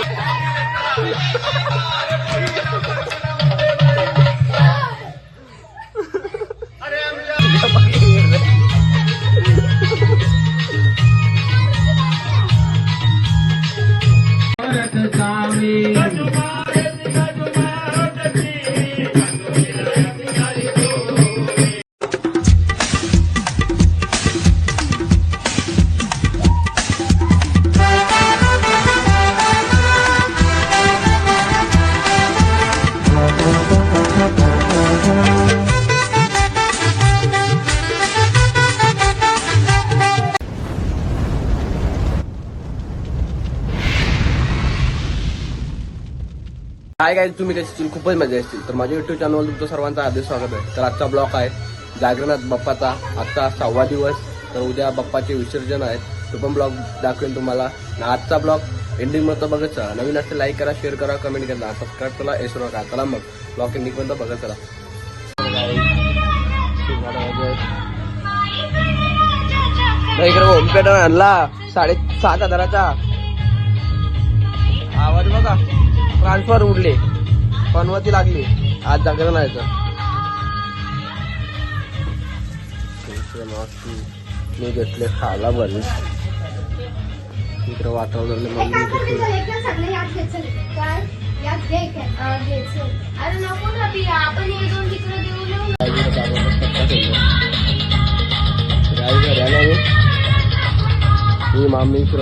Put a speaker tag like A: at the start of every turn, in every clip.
A: back. काय काय तुम्ही त्याची खूपच मजा असतील तर माझ्या युट्यूब चॅनलवर तुमचं सर्वांचं आधी स्वागत आहे. तर आजचा ब्लॉग आहे जागरणात बाप्पाचा. आजचा सहावा दिवस. तर उद्या बाप्पाचे विसर्जन आहे. तो पण ब्लॉग दाखवेन तुम्हाला. आजचा ब्लॉग एंडिंगमध्ये बघत चला नवीन असते लाईक करा शेअर करा कमेंट करा. सबस्क्राईब करा विसरू नका चला मग. ब्लॉग एंडिंग बघत चला नाही इकडे होमपेट आणला. साडे सात हजाराचा. आवाज बघा ट्रान्सफर उडले. पनवती लागली. आज जागरण आहे मी घेतले खायला बरं इकडे वातावरण मम्मी किती
B: अरे नको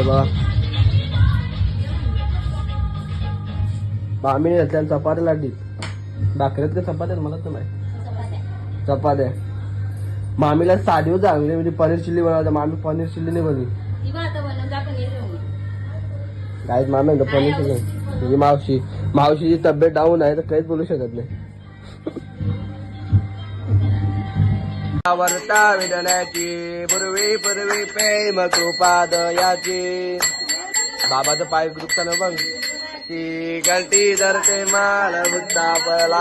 B: ना
A: मामीने घेतल्या चपात्या लाटली भाकऱ्यात का चपात्या मला तर माहिती. चपात्या. मामीला साधी चांगली म्हणजे पनीर चिल्ली बनवता. मामी पनीर चिल्ली नाही बनली काहीच मामी पनीर चिल्ली. म्हणजे मावशी. मावशीची तब्येत डाऊन आहे तर काहीच बोलू शकत नाही. आवरता विडण्याची पूर्वी पूर्वी प्रेम कृपाद याची बाबाचं पाय दुखताना बघ. ती गलती धरते माल बुद्धा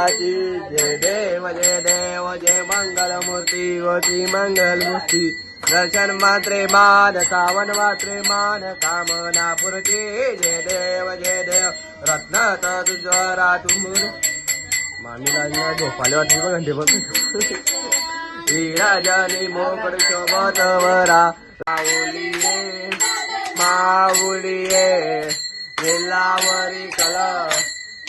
A: जे जय देव जय देव जय मंगल मूर्ती होती मंगल मूर्ती दर्शन मात्रे मान सावन मात्रे मान कामना पुरती. जय देव जय देव रत्न तुझरा तुम्ही मामीला झोपाले वाटली बघ घंटे बघ. विराजाने मोकड शोभत वरा. माऊली माऊली वेलावरी कल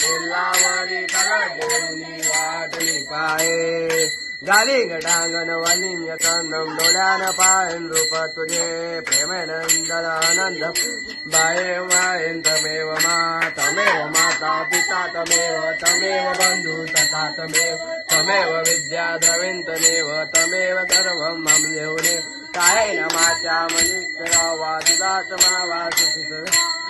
A: वेलावरी कल देवनी वाटली पाये. गालिंग डांगण वलिंग कन्नम डोळ्यान पायन रूप तुझे. प्रेमानंदल आनंद बाये मायन तमेव मा तमेव माता पिता तमेव तमेव बंधू तथा तमेव तमेव विद्या द्रविण तमेव तमेव सर्वं मम देवने कायेन माझ्या मनिष्ठरा वासुदास महावासुचित करुणी यन्नं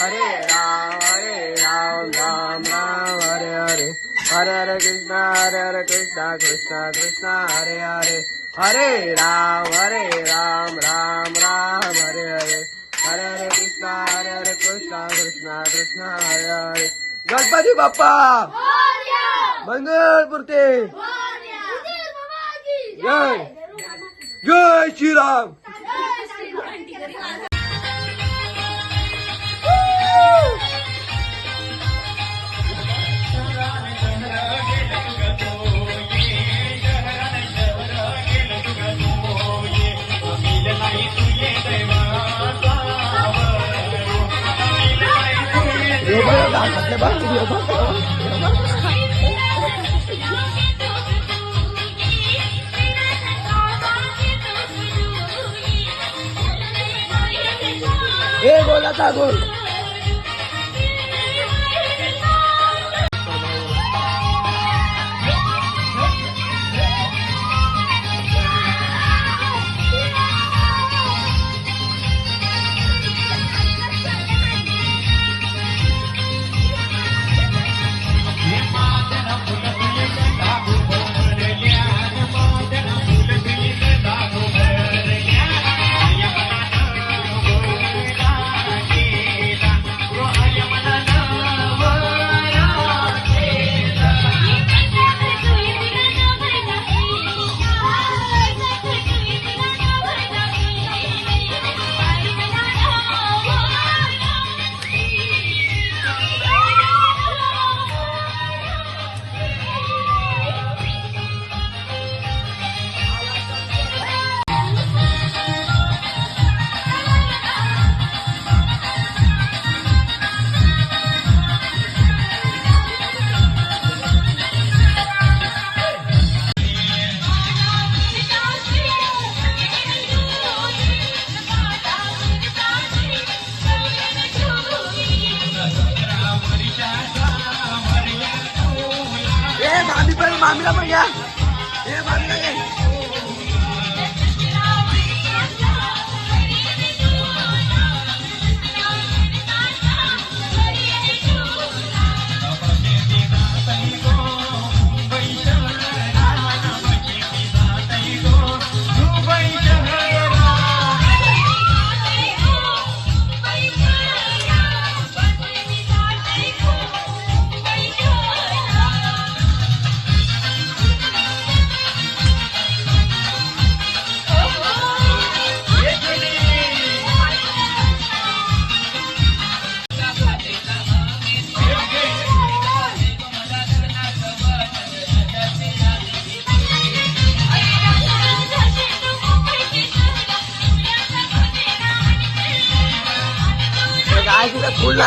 A: हरे राम हरे राम राम राम हरे हरे। हरे हरे कृष्णा हरे हरे कृष्णा कृष्णा कृष्णा हरे हरे। हरे राम हरे राम राम राम हरे हरे। हरे हरे कृष्णा हरे हरे कृष्णा कृष्णा कृष्णा हरे हरे। गणपती बाप्पा! मंगलपूर्ती जय! जय श्रीराम! ए बोला का बोल काय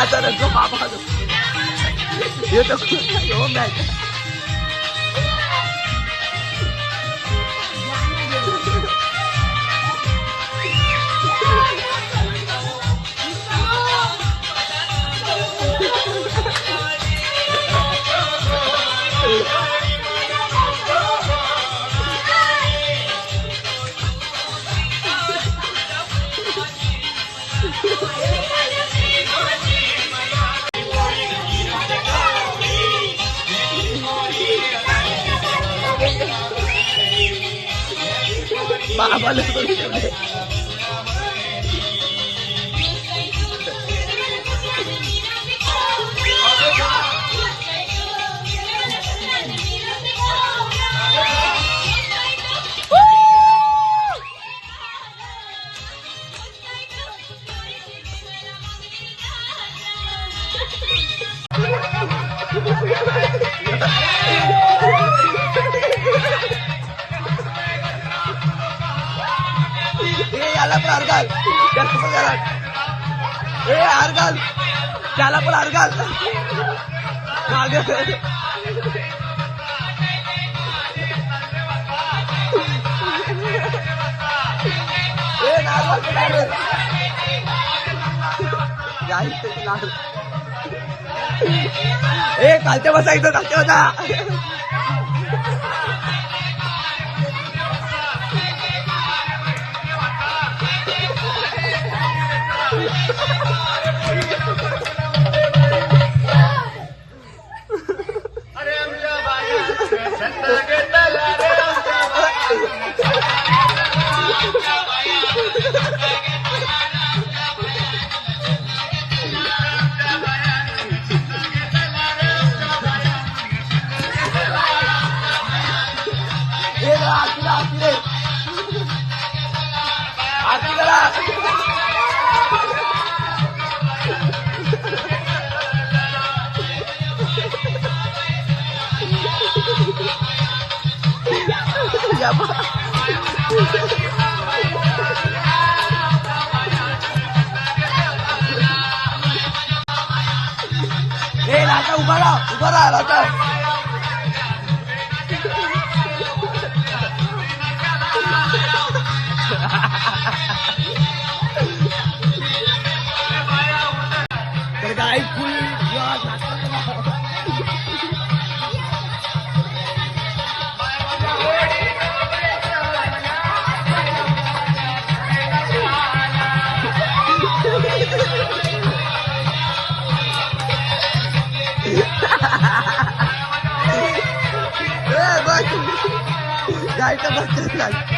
A: तिथे फुल नाचा जो बाबा ये तो हो मॅच बाबाला करून ठेवले ए अर्घाल त्याला पण ए अर्घाल त्याला पण अर्घाल मागे. ए नारळ ए कालच्या बसायचं कालच्या बसा. ¡Eh, la acá, Upara! ¡Upara, la acá! जायचं बघ काय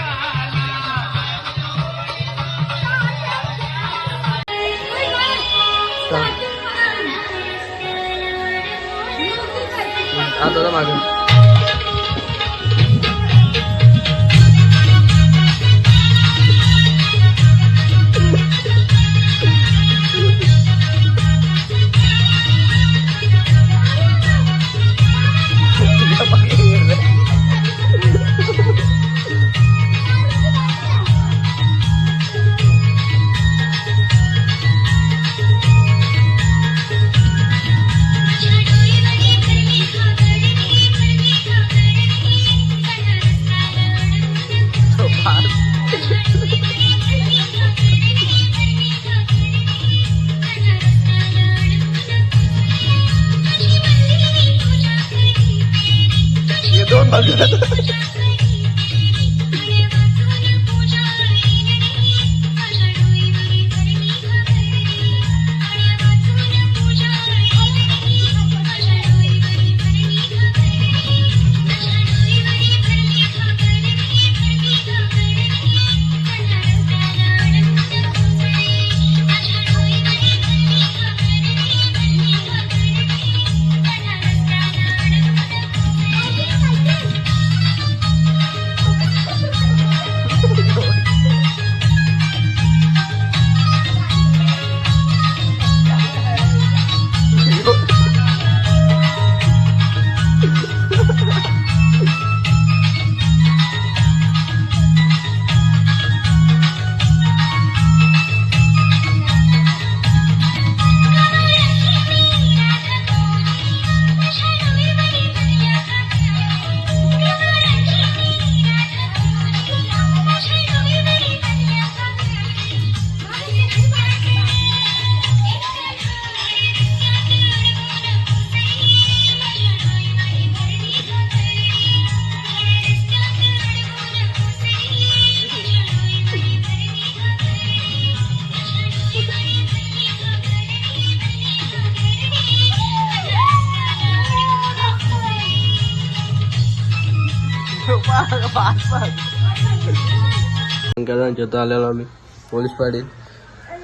A: पंकजांच्या आलेलो आम्ही पोलीस पाटील.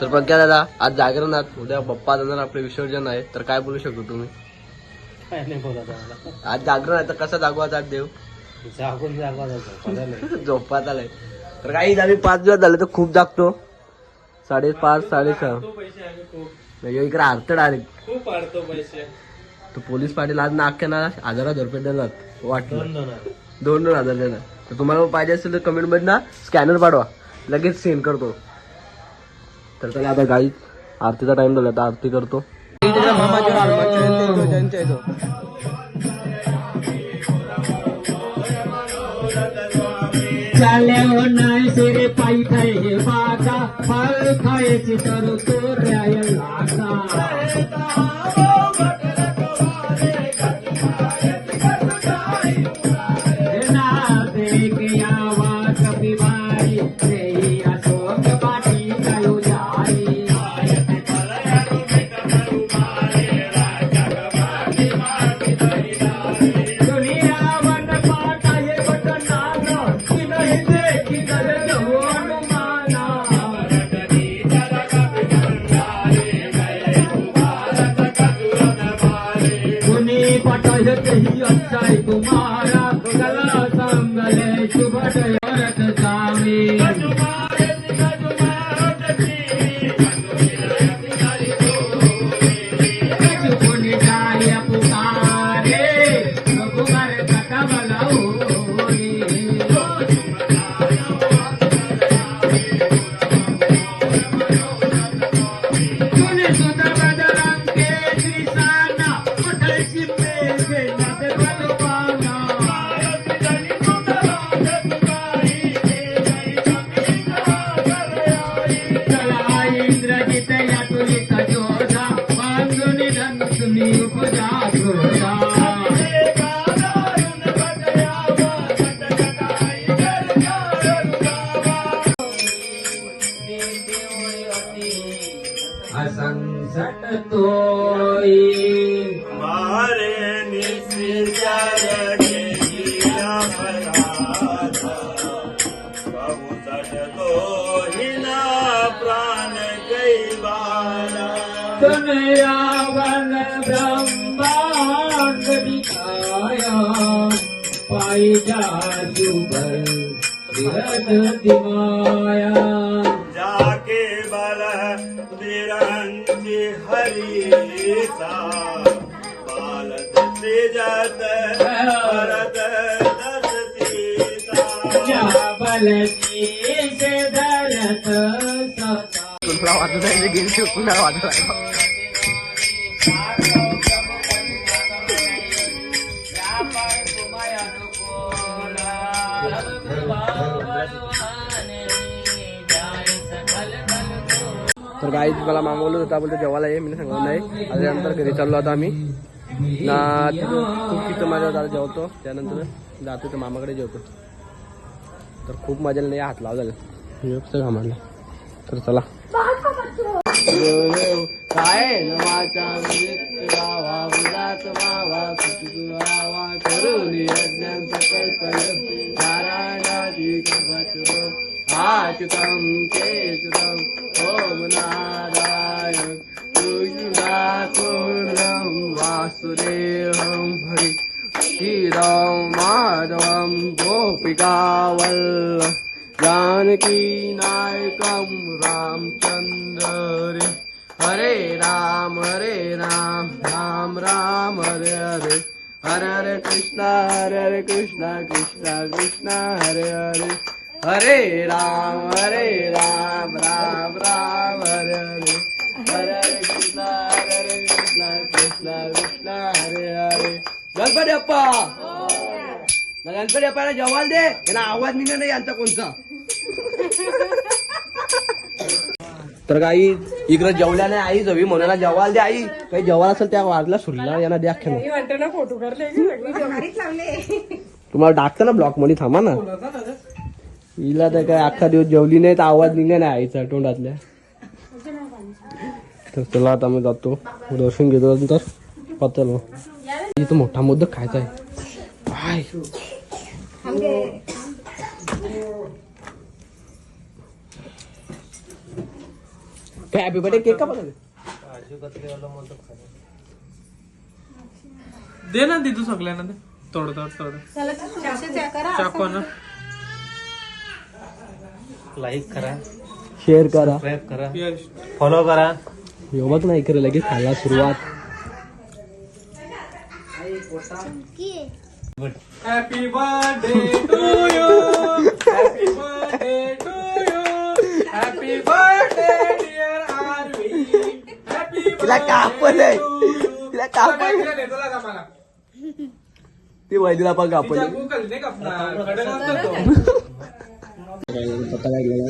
A: तर पंकजा दादा आज जागरण आहात. उद्या बाप्पा जाणार आपले विसर्जन आहे. तर काय बोलू शकतो तुम्ही? आज जागरण आहे. तर कसं जागवायचा आज देव?
C: जागून जागवा
A: झोपात आलाय. तर काही आम्ही पाच दिवस झाले तर खूप जागतो. साडेपाच साडेसहा. इकडे अर्थ डायरेक्ट
C: खूप पाडतो पैसे.
A: तर पोलीस पाटील आज नाक्या ना हजार हजार रुपये देणार वाटलं
C: दोन दोन
A: हजार देणार. तर तुम्हाला पाहिजे असेल तर कमेंटमध्ये ना स्कॅनर पाठवा. लगेच सेंड करतो. तर चला आता गाईत आरतीचा टाइम झाला आता आरती करतो.
D: चाले वन ब्रह्मांड दिखाया पाई जादू बल विरद माया
E: जाके बल बिरंची हरीसा बालत तेजत भरत दस सीता।
D: बल से धरत सता।
A: पुन्हा वाजत आहे गेम पुन्हा वाजत आहे तर काही मला मागवलं होतं बोलतो जेवायला ये मी सांगणार नाही. त्यानंतर घरी चाललो आता आम्ही. ना खूप तिथं माझ्या दादा जेवतो त्यानंतर जातो तर मामाकडे जेवतो. तर खूप मजा नाही हात लाव झालं तर चला. काय नमाचा ओम नारायण पूर्णं वासुदेवं हरि। श्रीराम माधवं गोपिकावल्ल जानकी नायकं रामचन्द्र हरे राम हरे राम राम राम हरे हरे। हरे हरे कृष्ण हरे हरे कृष्ण कृष्ण कृष्ण हरे हरे हरे राम हरे राम राम राम हरे हरे। हरे हरे कृष्ण हरे हरे कृष्ण कृष्ण कृष्ण हरे हरे। गणपती अप्पा! ना गणपती अप्पाला जवाल दे यांना आवाज निघा नाही यांचा कोणचा. तर काही इकडे जेवल्या नाही आई जवी म्हणून जेवायला दे आई. काही जेवायला असेल त्या वाजला सुरला यांना द्या अख्ख्या तुम्हाला टाकतं ना ब्लॉकमध्ये थांबा ना. हिला तर काय अख्खा दिवस जेवली नाही तर आवाज निघला नाही आईचा तोंडातल्या. तर चला आता आम्ही जातो. दर्शन घेतो नंतर. पचल इथं मोठा मोदक खायचा आहे. काय काय हॅपी बर्थडे केक का.
F: दे ना दिदू सगळ्यांना दे. थोडं थोडं थोडं चाकू ना.
C: लाईक करा
A: शेअर करा.
C: सबस्क्राईब करा फॉलो करा.
A: यो बघ नाही करे लगेच खायला सुरुवात.
F: Happy birthday to you happy birthday to you happy birthday Aarvi happy
A: तिला कापलंय. तिला ती वैदीला पण कापली
F: गुगल नाही कापणार. कडे नसतो तो
A: पत्ता काय गेला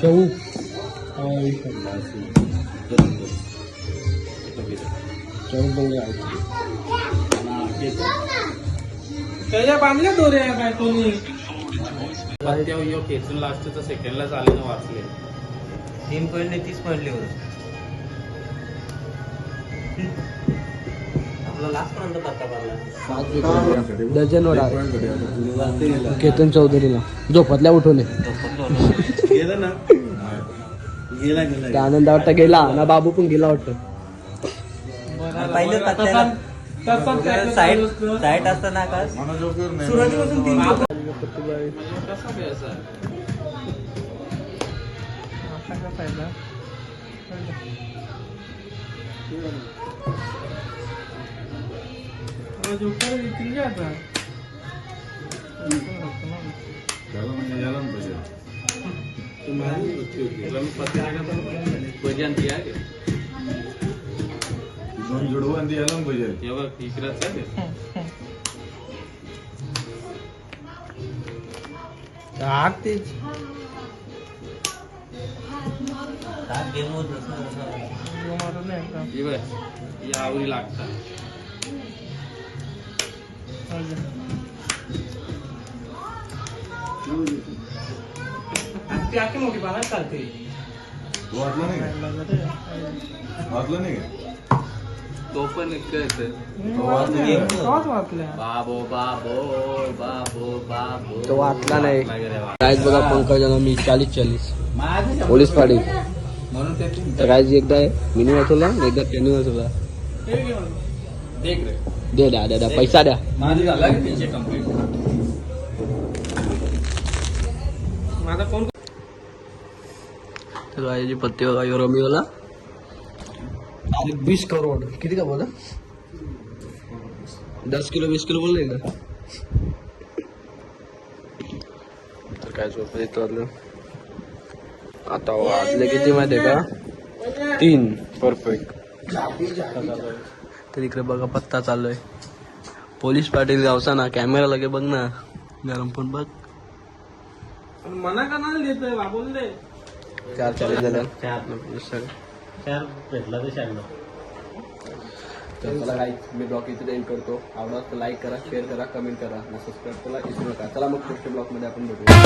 A: शेऊ शेऊ पण
F: त्याच्या बांधल्या दोऱ्या काय कोणी
C: खेचून सेकंडला चालेल वाचले तीन पॉईंट तीस पॉईंट लिहून
A: डझन वडा. केतन चौधरीला. झोपतल्या उठवले
G: गेलं ना? गेला गेला
A: त्या आनंदा वाटतं गेला. ना बाबू पण गेला वाटतं.
C: पहिले
F: तसा- तसा त्याचं
C: साईट
F: चालू असतं.
C: साईट असताना का?
F: सुरुवातीपासून तीन
C: बाबा.
F: कसा घ्यायचा आता का? फायदा रोज उठायला येतील का आता
G: दोन जुडवं आणि यायला पाहिजे
F: आग तेच
C: गेम होत नसणार? यावरी लागतात
F: ती आखी मोठी बाहेर चालते.
G: वाटलं नाही का? वाटलं नाही का?
C: तो पण बाबो बाबो बाबो बाबो.
A: तो वाचला नाही. काहीच बघा पंकज मी चाळीस चाळीस. पोलीस पाडी. तर काय एकदा मिनी वाचवला एकदा त्यांनी वाचवला. दे द्या द्या द्या पैसा द्या
F: माझा फोन
A: तर गायची पत्ती बघा यो रमीवाला अरे वीस करोड। किती का बोला? दस किलो वीस किलो बोलले का तर काय झोप येतो आता वाजले किती माहिती आहे का तीन. परफेक्ट तर इकडे बघा पत्ता चाललोय पोलीस पाटील गावचा ना कॅमेरा लगे बघ ना. गरम पण बघ.
F: मना का नाही देतोय बाबून दे
A: चार चाळीस झाल्या
C: चार चार भेटला तर शहाण्णव
A: तर चला काही मी ब्लॉग इथे एंड करतो. आवडला तर लाईक करा शेअर करा कमेंट करा. आणि सबस्क्राईब करा विसरू नका. चला मग पुढच्या ब्लॉगमध्ये आपण भेटूया.